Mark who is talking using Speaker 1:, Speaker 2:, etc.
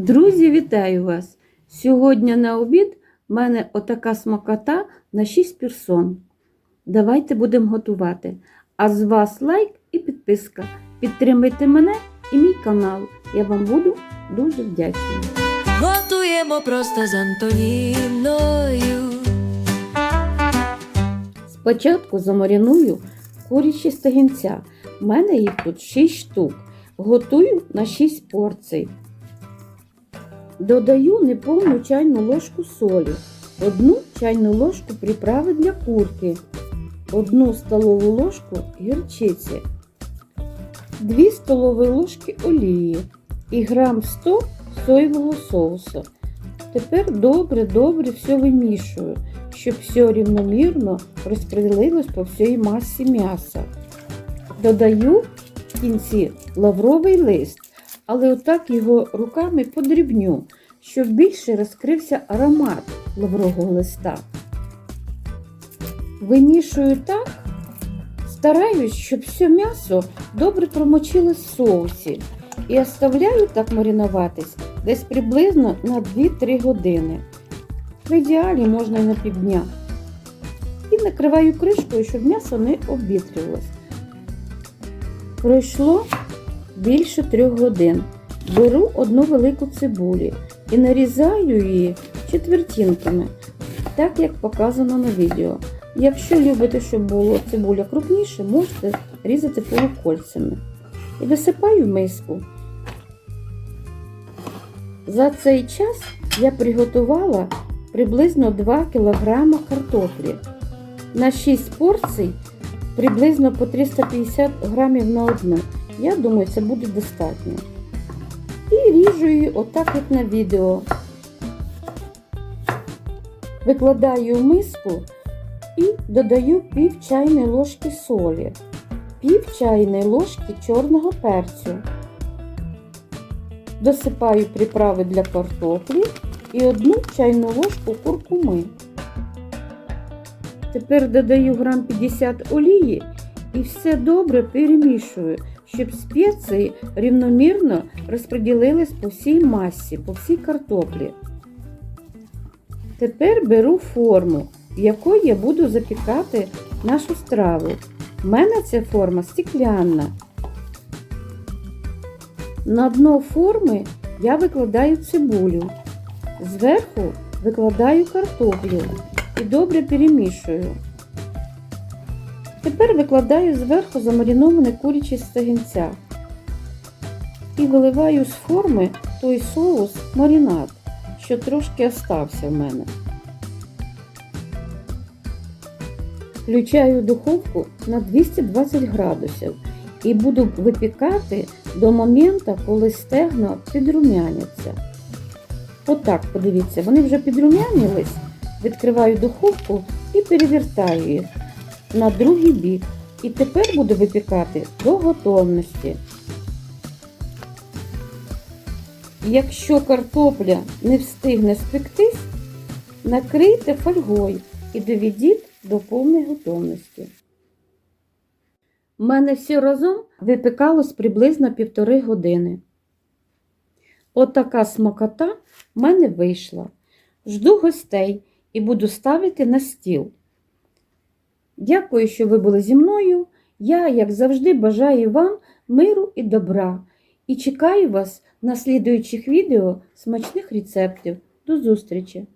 Speaker 1: Друзі, вітаю вас! Сьогодні на обід в мене отака смакота на 6 персон. Давайте будемо готувати. А з вас лайк і підписка. Підтримайте мене і мій канал. Я вам буду дуже вдячна.
Speaker 2: Готуємо просто з Антоніною.
Speaker 1: Спочатку замариную курячі стегінця. У мене їх тут 6 штук. Готую на 6 порцій. Додаю неповну чайну ложку солі, одну чайну ложку приправи для курки, одну столову ложку гірчиці, 2 столові ложки олії і грам 100 соєвого соусу. Тепер добре-добре все вимішую, щоб все рівномірно розподілилось по всій масі м'яса. Додаю в кінці лавровий лист, але отак його руками подрібню, щоб більше розкрився аромат лаврового листа. Вимішую так, стараюсь, щоб все м'ясо добре промочилось в соусі і оставляю так маринуватись десь приблизно на 2-3 години. В ідеалі можна і на півдня. І накриваю кришкою, щоб м'ясо не обвітрювалось. Пройшло більше трьох годин. Беру одну велику цибулю і нарізаю її четвертинками, так як показано на відео. Якщо любите, щоб було цибуля крупніше, можете різати полукольцями. І висипаю в миску. За цей час я приготувала приблизно 2 кг картоплі. На 6 порцій приблизно по 350 грамів на одну. Я думаю, це буде достатньо. І ріжу її отак, як на відео. Викладаю в миску і додаю пів чайної ложки солі, пів чайної ложки чорного перцю. Досипаю приправи для картоплі і одну чайну ложку куркуми. Тепер додаю грам 50 олії і все добре перемішую, щоб спеції рівномірно розподілились по всій масі, по всій картоплі. Тепер беру форму, в якій я буду запікати нашу страву. У мене ця форма стеклянна. На дно форми я викладаю цибулю. Зверху викладаю картоплю і добре перемішую. Тепер викладаю зверху замариноване курячі стегінця і виливаю з форми той соус маринад, що трошки остався в мене. Включаю духовку на 220 градусів і буду випікати до моменту, коли стегна підрумяняться. Отак, подивіться, вони вже підрумянились. Відкриваю духовку і перевертаю їх на другий бік. І тепер буду випікати до готовності. Якщо картопля не встигне спектись, накрийте фольгою і доведіть до повної готовності. У мене все разом випікалось приблизно півтори години. Отака смакота в мене вийшла. Жду гостей і буду ставити на стіл. Дякую, що ви були зі мною. Я, як завжди, бажаю вам миру і добра. І чекаю вас на слідуючих відео смачних рецептів. До зустрічі!